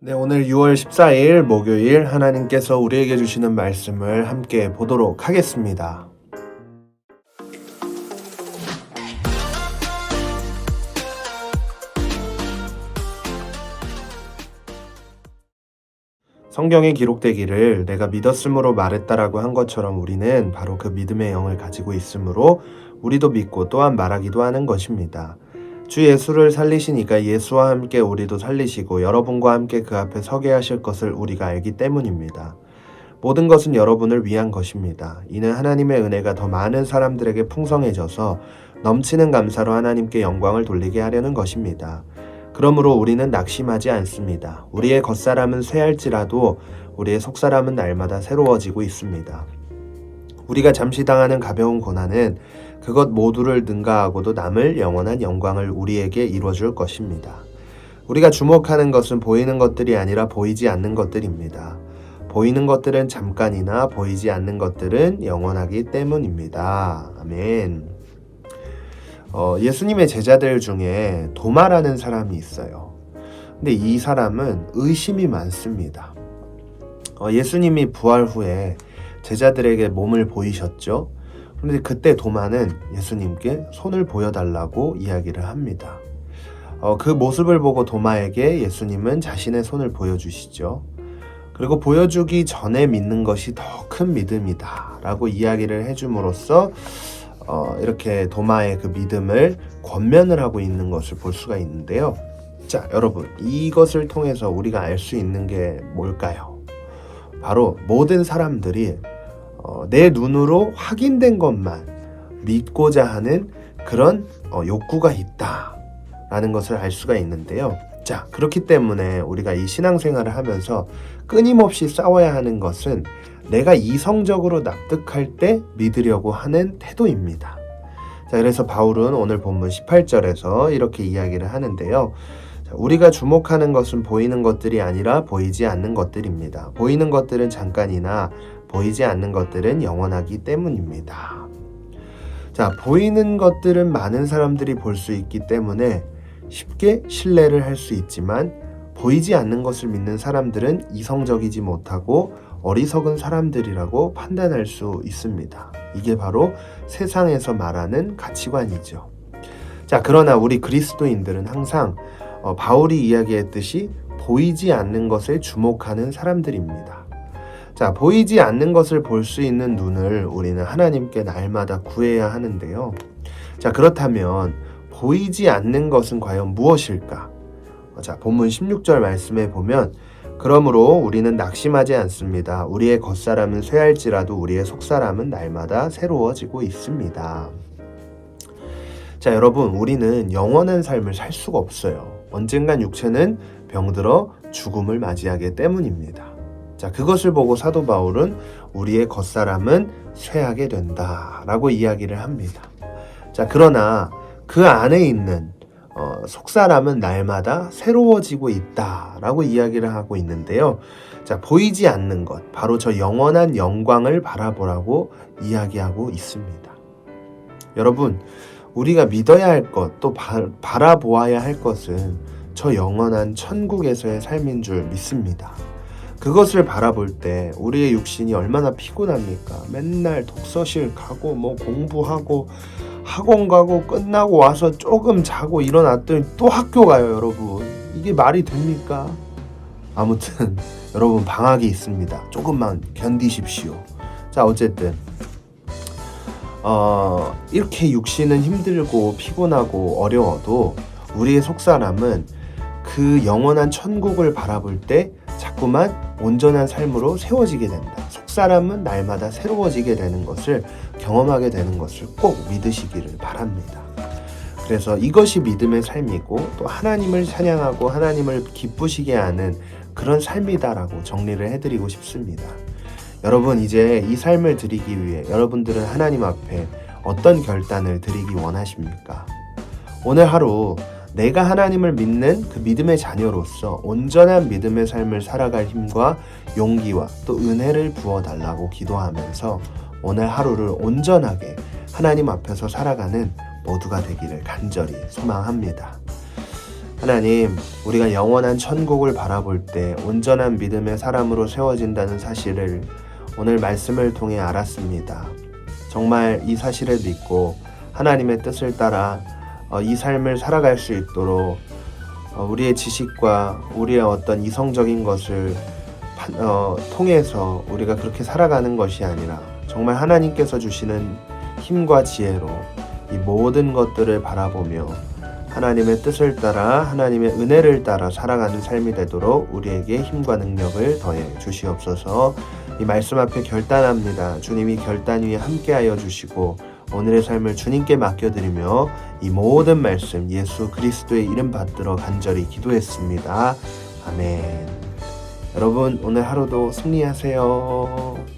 네, 오늘 6월 14일 목요일 하나님께서 우리에게 주시는 말씀을 함께 보도록 하겠습니다. 성경에 기록되기를 내가 믿었으므로 말했다라고 한 것처럼 우리는 바로 그 믿음의 영을 가지고 있으므로 우리도 믿고 또한 말하기도 하는 것입니다. 주 예수를 살리시니까 예수와 함께 우리도 살리시고 여러분과 함께 그 앞에 서게 하실 것을 우리가 알기 때문입니다. 모든 것은 여러분을 위한 것입니다. 이는 하나님의 은혜가 더 많은 사람들에게 풍성해져서 넘치는 감사로 하나님께 영광을 돌리게 하려는 것입니다. 그러므로 우리는 낙심하지 않습니다. 우리의 겉사람은 쇠할지라도 우리의 속사람은 날마다 새로워지고 있습니다. 우리가 잠시 당하는 가벼운 고난은 그것 모두를 능가하고도 남을 영원한 영광을 우리에게 이루어줄 것입니다. 우리가 주목하는 것은 보이는 것들이 아니라 보이지 않는 것들입니다. 보이는 것들은 잠깐이나 보이지 않는 것들은 영원하기 때문입니다. 아멘. 어, 예수님의 제자들 중에 도마라는 사람이 있어요. 근데 이 사람은 의심이 많습니다. 어, 예수님이 부활 후에 제자들에게 몸을 보이셨죠. 그런데 그때 도마는 예수님께 손을 보여달라고 이야기를 합니다. 어, 그 모습을 보고 도마에게 예수님은 자신의 손을 보여주시죠. 그리고 보여주기 전에 믿는 것이 더 큰 믿음이다 라고 이야기를 해줌으로써 어, 이렇게 도마의 그 믿음을 권면을 하고 있는 것을 볼 수가 있는데요. 자, 여러분, 이것을 통해서 우리가 알 수 있는 게 뭘까요? 바로 모든 사람들이 어, 내 눈으로 확인된 것만 믿고자 하는 그런 어, 욕구가 있다라는 것을 알 수가 있는데요. 자, 그렇기 때문에 우리가 이 신앙생활을 하면서 끊임없이 싸워야 하는 것은 내가 이성적으로 납득할 때 믿으려고 하는 태도입니다. 자, 그래서 바울은 오늘 본문 18절에서 이렇게 이야기를 하는데요. 자, 우리가 주목하는 것은 보이는 것들이 아니라 보이지 않는 것들입니다. 보이는 것들은 잠깐이나 보이지 않는 것들은 영원하기 때문입니다. 자, 보이는 것들은 많은 사람들이 볼 수 있기 때문에 쉽게 신뢰를 할 수 있지만 보이지 않는 것을 믿는 사람들은 이성적이지 못하고 어리석은 사람들이라고 판단할 수 있습니다. 이게 바로 세상에서 말하는 가치관이죠. 자, 그러나 우리 그리스도인들은 항상 어, 바울이 이야기했듯이 보이지 않는 것에 주목하는 사람들입니다. 자, 보이지 않는 것을 볼 수 있는 눈을 우리는 하나님께 날마다 구해야 하는데요. 자, 그렇다면 보이지 않는 것은 과연 무엇일까? 자, 본문 16절 말씀에 보면 그러므로 우리는 낙심하지 않습니다. 우리의 겉사람은 쇠할지라도 우리의 속사람은 날마다 새로워지고 있습니다. 자, 여러분, 우리는 영원한 삶을 살 수가 없어요. 언젠간 육체는 병들어 죽음을 맞이하기 때문입니다. 자, 그것을 보고 사도 바울은 우리의 겉사람은 쇠하게 된다 라고 이야기를 합니다. 자, 그러나 그 안에 있는 어, 속사람은 날마다 새로워지고 있다 라고 이야기를 하고 있는데요. 자, 보이지 않는 것, 바로 저 영원한 영광을 바라보라고 이야기하고 있습니다. 여러분, 우리가 믿어야 할 것, 또 바 라보아야 할 것은 저 영원한 천국에서의 삶인 줄 믿습니다. 그것을 바라볼 때 우리의 육신이 얼마나 피곤합니까? 맨날 독서실 가고 뭐 공부하고 학원 가고 끝나고 와서 조금 자고 일어났더니 또 학교 가요, 여러분. 이게 말이 됩니까? 아무튼 여러분 방학이 있습니다. 조금만 견디십시오. 자, 어쨌든 어, 이렇게 육신은 힘들고 피곤하고 어려워도 우리의 속사람은 그 영원한 천국을 바라볼 때 자꾸만 온전한 삶으로 세워지게 된다. 속사람은 날마다 새로워지게 되는 것을 경험하게 되는 것을 꼭 믿으시기를 바랍니다. 그래서 이것이 믿음의 삶이고 또 하나님을 찬양하고 하나님을 기쁘시게 하는 그런 삶이다라고 정리를 해드리고 싶습니다. 여러분 이제 이 삶을 드리기 위해 여러분들은 하나님 앞에 어떤 결단을 드리기 원하십니까? 오늘 하루 내가 하나님을 믿는 그 믿음의 자녀로서 온전한 믿음의 삶을 살아갈 힘과 용기와 또 은혜를 부어 달라고 기도하면서 오늘 하루를 온전하게 하나님 앞에서 살아가는 모두가 되기를 간절히 소망합니다. 하나님, 우리가 영원한 천국을 바라볼 때 온전한 믿음의 사람으로 세워진다는 사실을 오늘 말씀을 통해 알았습니다. 정말 이 사실을 믿고 하나님의 뜻을 따라 어, 이 삶을 살아갈 수 있도록 어, 우리의 지식과 우리의 어떤 이성적인 것을 판- 어, 통해서 우리가 그렇게 살아가는 것이 아니라 정말 하나님께서 주시는 힘과 지혜로 이 모든 것들을 바라보며 하나님의 뜻을 따라 하나님의 은혜를 따라 살아가는 삶이 되도록 우리에게 힘과 능력을 더해 주시옵소서. 이 말씀 앞에 결단합니다. 주님이 결단 위에 함께하여 주시고 오늘의 삶을 주님께 맡겨드리며 이 모든 말씀 예수 그리스도의 이름 받들어 간절히 기도했습니다. 아멘. 여러분 오늘 하루도 승리하세요.